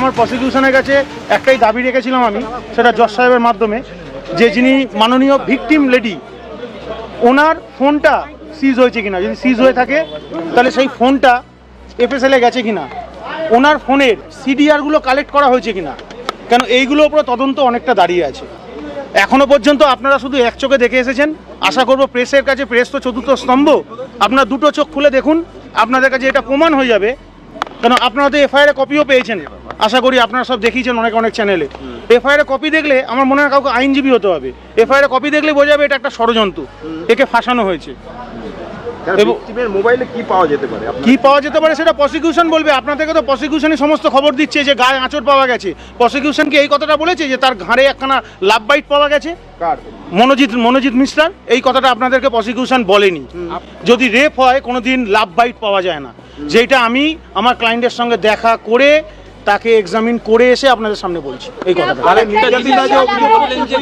আমার প্রসিকিউশনের কাছে একটাই দাবি রেখেছিলাম আমি, সেটা জজ সাহেবের মাধ্যমে, যে যিনি মাননীয় ভিকটিম লেডি ওনার ফোনটা সিজ হয়েছে কিনা। যদি সিজ হয়ে থাকে, তাহলে সেই ফোনটা এফএসএলে গেছে কিনা? ওনার ফোনের সিডিআরগুলো কালেক্ট করা হয়েছে কিনা? কেন এইগুলোর উপরে তদন্ত অনেকটা দাঁড়িয়ে আছে। এখনও পর্যন্ত আপনারা শুধু এক চোখে দেখে এসেছেন। আশা করব প্রেসের কাছে প্রেস তো চতুর্থ স্তম্ভ। আপনার দুটো চোখ খুলে দেখুন, আপনাদের কাছে এটা প্রমাণ হয়ে যাবে। কেন আপনারা তো এফআইআর কপিও পেয়েছেন। আশা করি আপনারা সব দেখিয়েছেন অনেক অনেক চ্যানেলে এফআইআর কপি দেখলে আমার মনে হয় কাউকে আইনজীবী হতে হবে। এফআইআর কপি দেখলে বোঝা যাবে এটা একটা ষড়যন্ত্র। একে ফাঁসানো হয়েছে। মোবাইলে কি পাওয়া যেতে পারে? কি পাওয়া যেতে পারে সেটা প্রসিকিউশন বলবে। আপনার থেকে তো প্রসিকিউশনই সমস্ত খবর দিচ্ছে যে গায়ে আঁচড় পাওয়া গেছে। প্রসিকিউশন কি এই কথাটা বলেছে যে তার ঘাড়ে একখানা লাভ বাইট পাওয়া গেছে। মনোজিৎ মনোজিৎ মিস্টার এই কথাটা আপনাদেরকে প্রসিকিউশন বলেনি। যদি রেপ হয় কোনোদিন লাভ বাইট পাওয়া যায় না। যেটা আমি আমার ক্লায়েন্টের সঙ্গে দেখা করে তাকে এক্সামিন করে এসে আপনাদের সামনে বলছি। এই কথাটা।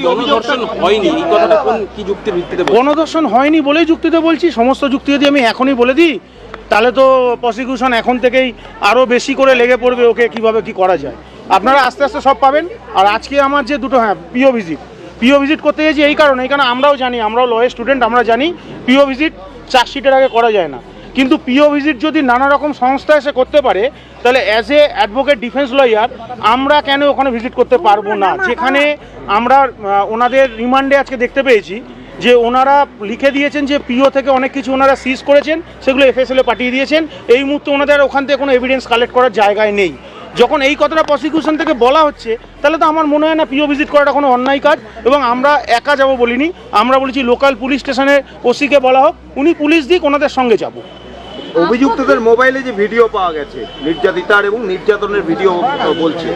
গণধর্ষণ হয়নি এই কথাটা কোন কি যুক্তির ভিত্তিতে বলছেন? গণধর্ষণ হয়নি বলেই যুক্তিতে বলছি সমস্ত যুক্তি যদি আমি এখনই বলে দিই তাহলে তো প্রসিকিউশন এখন থেকেই আরও বেশি করে লেগে পড়বে ওকে কীভাবে কি করা যায়। আপনারা আস্তে আস্তে সব পাবেন আর আজকে আমার যে দুটো হ্যাঁ পিও ভিজিট পিও ভিজিট করতে গেছি এই কারণে এই কারণে আমরাও জানি আমরাও লয়ের স্টুডেন্ট আমরা জানি পিও ভিজিট চার্জশিটের আগে করা যায় না। কিন্তু পিও ভিজিট যদি নানা রকম সংস্থা এসে করতে পারে, তাহলে as a advocate defence lawyer আমরা কেন ওখানে ভিজিট করতে পারব না? যেখানে আমরা ওনাদের রিমান্ডে আজকে দেখতে পেয়েছি যে ওনারা লিখে দিয়েছেন যে পিও থেকে অনেক কিছু ওনারা সিজ করেছেন, সেগুলো এফএসএলে পাঠিয়ে দিয়েছেন। এই মুহূর্তে ওনাদের ওখান থেকে কোনো এভিডেন্স কালেক্ট করার জায়গায় নেই। যখন এই কথাটা প্রসিকিউশন থেকে বলা হচ্ছে, তাহলে তো আমার মনে হয় না পিও ভিজিট করাটা কোনো অন্যায় কাজ এবং আমরা একা যাব বলিনি। আমরা বলেছি লোকাল পুলিশ স্টেশনের ওসিকে বলা হোক, উনি পুলিশ দিক, ওনাদের সঙ্গে যাব। অভিযুক্তদের মোবাইলে যে ভিডিও পাওয়া গেছে নির্যাতিতার এবং নির্যাতনের ভিডিও বলছে।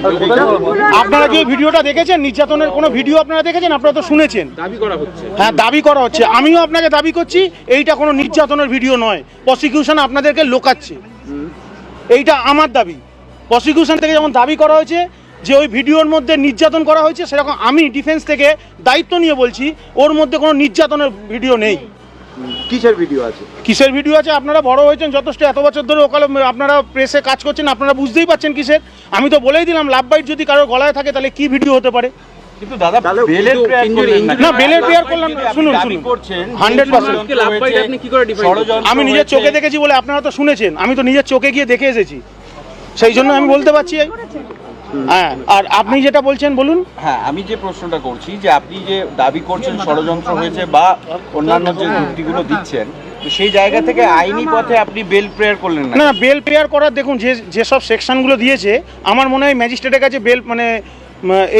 আপনারা কি ভিডিওটা দেখেছেন নির্যাতনের কোনো ভিডিও আপনারা দেখেছেন? আপনারা তো শুনেছেন। দাবি করা হচ্ছে। হ্যাঁ দাবি করা হচ্ছে। আমিও আপনাকে দাবি করছি এইটা কোনো নির্যাতনের ভিডিও নয়। প্রসিকিউশন আপনাদেরকে লোকাচ্ছে। এইটা আমার দাবি। প্রসিকিউশন থেকে যেমন দাবি করা হয়েছে যে ওই ভিডিওর মধ্যে নির্যাতন করা হয়েছে সেরকম আমি ডিফেন্স থেকে দায়িত্ব নিয়ে বলছি ওর মধ্যে কোনো নির্যাতনের ভিডিও নেই। কিসের ভিডিও আছে? কিসের ভিডিও আছে? আপনারা বড় হয়েছেন যথেষ্ট এত বছর ধরে ওকালে আপনারা প্রেসে কাজ করছেন আপনারা বুঝতেই পারছেন কিসের। আমি তো বলেই দিলাম লাভ বাইট যদি কারোর গলায় থাকে তাহলে কি ভিডিও হতে পারে? কিন্তু দাদা বেলের প্রেয়ার করলেন না। বেলের প্রেয়ার করলাম শুনুন শুনুন। করছেন হান্ড্রেড পার্সেন্ট মানুষকে লাভ বাইট আপনি কি করে define আমি নিজের চোখে দেখেছি বলে আপনারা তো শুনেছেন। আমি তো নিজের চোখে গিয়ে দেখে এসেছি। সেই জন্য আমি বলতে পারছি। হ্যাঁ আর আপনি যেটা বলছেন বলুন। হ্যাঁ আমি যে প্রশ্নটা করছি যে আপনি যে দাবি করছেন ষড়যন্ত্র হয়েছে বা অন্যান্য যে যুক্তিগুলো দিচ্ছেন সেই জায়গা থেকে আইনি পথে আপনি বেল প্রেয়ার করলেন না না বেল পেয়ার করার দেখুন যে যেসব সেকশনগুলো দিয়েছে আমার মনে হয় ম্যাজিস্ট্রেটের কাছে বেল মানে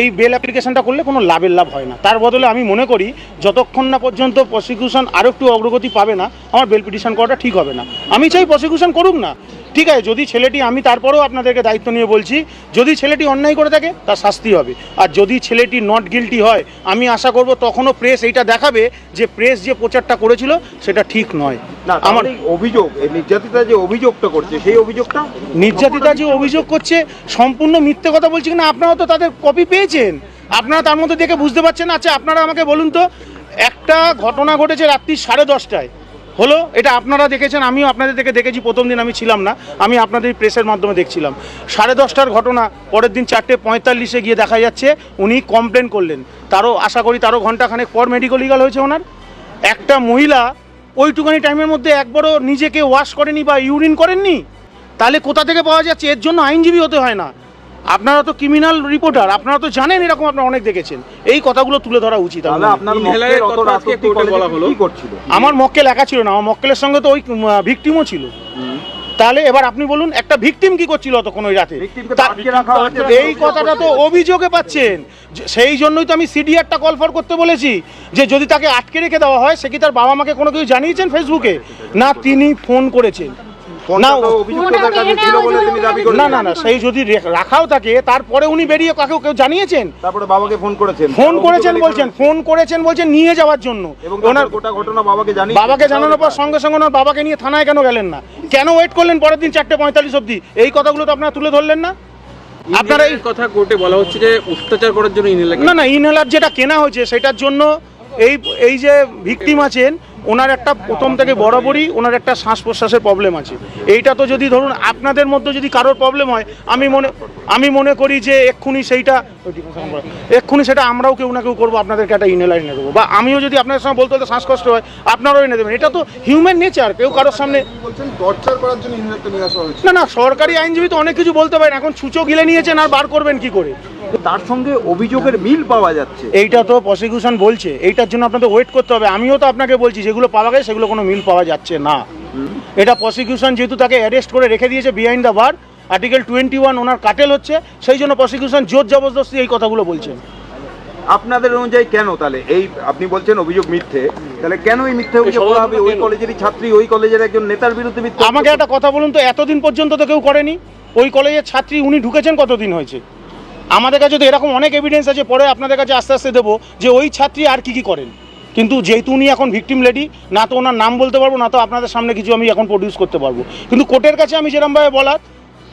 এই বেল অ্যাপ্লিকেশনটা করলে কোনো লাভের লাভ হয় না। তার বদলে আমি মনে করি যতক্ষণ না পর্যন্ত প্রসিকিউশন আরও একটু অগ্রগতি পাবে না আমার বেল পিটিশন করাটা ঠিক হবে না। আমি চাই প্রসিকিউশন করুক না। ঠিক আছে যদি ছেলেটি আমি তারপরেও আপনাদেরকে দায়িত্ব নিয়ে বলছি যদি ছেলেটি অন্যায় করে থাকে তার শাস্তি হবে। আর যদি ছেলেটি নট গিলটি হয় আমি আশা করব তখনও প্রেস এইটা দেখাবে যে প্রেস যে প্রচারটা করেছিল সেটা ঠিক নয়। না আমার অভিযোগ এই নির্যাতিতা যে অভিযোগটা করছে সেই অভিযোগটা নির্যাতিতা যে অভিযোগ করছে সম্পূর্ণ মিথ্যে কথা বলছে কিনা আপনারা তো তাদের কপি পেয়েছেন। আপনারা তার মধ্যে দেখে বুঝতে পারছেন আচ্ছা আপনারা আমাকে বলুন তো একটা ঘটনা ঘটেছে রাত্রি সাড়ে দশটায়। হলো, এটা আপনারা দেখেছেন, আমিও আপনাদের থেকে দেখেছি, প্রথম দিন আমি ছিলাম না, আমি আপনাদের প্রেসের মাধ্যমে দেখছিলাম। সাড়ে দশটার ঘটনা, পরের দিন চারটে পঁয়তাল্লিশে গিয়ে দেখা যাচ্ছে, উনি কমপ্লেন করলেন। তারও, আশা করি তারও ঘন্টাখানেক পর মেডিকেল লিগাল হয়েছে ওনার। একটা মহিলা ওইটুখানি টাইমের মধ্যে একবারও নিজেকে ওয়াশ করেনি বা ইউরিন করেননি? তাহলে কোথা থেকে পাওয়া যাচ্ছে? এর জন্য আইনজীবী হতে হয় না। আপনারা তো ক্রিমিনাল রিপোর্টার আপনারা তো জানেন এরকম আপনারা অনেক দেখেছেন। এই কথাগুলো তুলে ধরা উচিত আমার তাহলে। আপনার ইনহেলারের মক্কেল একা ছিল না আমার মক্কেলের সঙ্গে তো ওই ভিকটিমও ছিল। তাহলে এবার আপনি বলুন একটা ভিকটিম কি করছিল তখন ওই রাতে। এই কথাটা তো অভিযোগে পাচ্ছেন। সেই জন্যই তো আমি সিডিআরটা কল ফর করতে বলেছি যে যদি তাকে আটকে রেখে দেওয়া হয় সে কি তার বাবা মাকে কোনো কিছু জানিয়েছেন ফেসবুকে না তিনি ফোন করেছেন। না না না না সেই যদি রাখাও থাকে তারপরে উনি বেরিয়ে কাকেও কেউ জানিয়েছেন? তারপরে বাবাকে ফোন করেছেন। ফোন করেছেন বলছেন ফোন করেছেন বলছেন নিয়ে যাওয়ার জন্য। ওনার ওনার গোটা ঘটনা বাবাকে জানিয়ে বাবাকে জানানোর পর সঙ্গে সঙ্গে ওনার বাবাকে নিয়ে থানায় কেন গেলেন না? কেন ওয়েট করলেন পরের দিন চারটে পঁয়তাল্লিশ অব্দি এই কথাগুলো তো আপনারা তুলে ধরলেন না? আপনারা এই কথা কোর্টে বলা হচ্ছে যে অত্যাচার করার জন্য ইনহেলার না না ইনহেলার যেটা কেনা হয়েছে সেটার জন্য এই এই যে ভিকটিম আছেন ওনার একটা প্রথম থেকে বরাবরই ওনার একটা শ্বাস প্রশ্বাসের প্রবলেম আছে। এইটা তো যদি ধরুন আপনাদের মধ্যে যদি কারোর প্রবলেম হয় আমি মনে আমি মনে করি যে এক্ষুনি সেইটা এক্ষুনি সেটা আমরাও কেউ না কেউ করব আপনাদেরকে একটা ইনহেলার এনে দেবো। বা আমিও যদি আপনাদের সঙ্গে বলতে বলতে শ্বাসকষ্ট হয় আপনারাও এনে দেবেন। এটা তো হিউম্যান নেচার কেউ কারোর সামনে না না সরকারি আইনজীবী তো অনেক কিছু বলতে পারেন এখন ছুঁচো গিলে নিয়েছেন আর বার করবেন কি করে? তার সঙ্গে অভিযোগের মিল পাওয়া যাচ্ছে। এইটা তো প্রসিকিউশন বলছে। এইটার জন্য আপনাদের ওয়েট করতে হবে। আমিও তো আপনাকে বলছি যেগুলো পাওয়া গেছে সেগুলো কোনো মিল পাওয়া যাচ্ছে না। এটা প্রসিকিউশন যেহেতু তাকে অ্যারেস্ট করে রেখে দিয়েছে behind the bar article twenty one ওনার কাটেল হচ্ছে সেই জন্য প্রসিকিউশন জোর জবরদস্তি এই কথাগুলো বলছেন আপনাদের অনুযায়ী কেন তাহলে? এই আপনি বলছেন অভিযোগ মিথ্যে। তাহলে কেন এই মিথ্যে অভিযোগ করা হবে? ওই কলেজেরই ছাত্রী ওই কলেজের একজন নেতার বিরুদ্ধে মিথ্যে আমাকে একটা কথা বলুন তো এতদিন পর্যন্ত তো কেউ করেনি। ওই কলেজের ছাত্রী উনি ঢুকেছেন কতদিন হয়েছে? আমাদের কাছে তো এরকম অনেক এভিডেন্স আছে, পরে আপনাদের কাছে আস্তে আস্তে দেবো যে ওই ছাত্রী আর কি কি করেন। কিন্তু যেহেতু উনি এখন ভিকটিম লেডি না তো ওনার নাম বলতে পারব, না তো আপনাদের সামনে কিছু আমি এখন প্রডিউস করতে পারব। কিন্তু কোর্টের কাছে আমি যেরকমভাবে বলার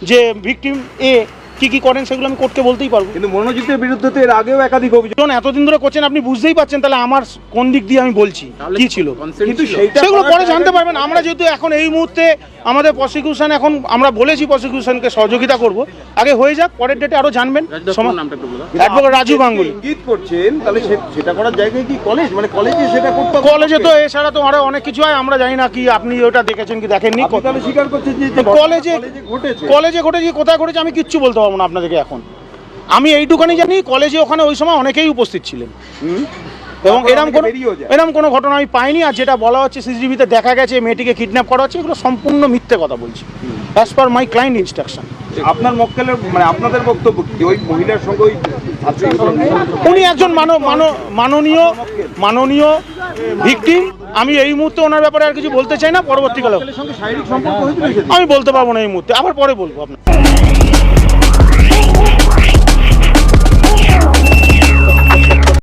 যে ভিকটিম এ কি কি করেন সেগুলো আমি কোর্টকে বলতেই পারব। কিন্তু মনোজিতের বিরুদ্ধে তো এর আগেও একাধিক অভিযোগ যখন এতদিন ধরে করছেন আপনি বুঝতেই পারছেন তাহলে আমার কোন দিক দিয়ে আমি বলছি? কি ছিল? কিন্তু সেইটা সেগুলো পরে জানতে পারবেন। আমরা যেহেতু এখন এই মুহূর্তে আমাদের প্রসিকিউশন এখন আমরা বলেছি প্রসিকিউশনকে সহযোগিতা করব। আগে হয়ে যাক পরের ডেটে আরও জানবেন। অ্যাডভোকেট রাজু গাঙ্গুলি। ইঙ্গিত করছেন তাহলে সেটা করার জায়গায় কি কলেজ মানে কলেজে সেটা করতে হবে। কলেজে তো এছাড়া তো আরও অনেক কিছু হয় আমরা জানি না কি আপনি ওটা দেখেছেন কি দেখেননি। আপনি স্বীকার করছেন যে যে কলেজে কলেজে ঘটেছে। কলেজে ঘটেছে কোথায় ঘটেছে আমি কিচ্ছু বলতে পারব না আপনাদেরকে এখন। আমি এইটুখানি জানি কলেজে ওখানে ওই সময় অনেকেই উপস্থিত ছিলেন। এবং এরম কোনো এরম কোনো ঘটনা আমি পাইনি আর যেটা বলা হচ্ছে সিসিটিভিতে দেখা গেছে মেয়েটিকে কিডন্যাপ করা হচ্ছে এগুলো সম্পূর্ণ মিথ্যে কথা বলছি। As per my client instruction আপনার মক্কেলের মানে আপনাদের বক্তব্য কি? ওই মহিলার সঙ্গে ওই উনি একজন মানো মানো মাননীয় মাননীয় ভিকটিম। আমি এই মুহূর্তে ওনার ব্যাপারে আর কিছু বলতে চাই না পরবর্তীকালে? আমি বলতে পারব না এই মুহূর্তে আবার পরে বলব আপনার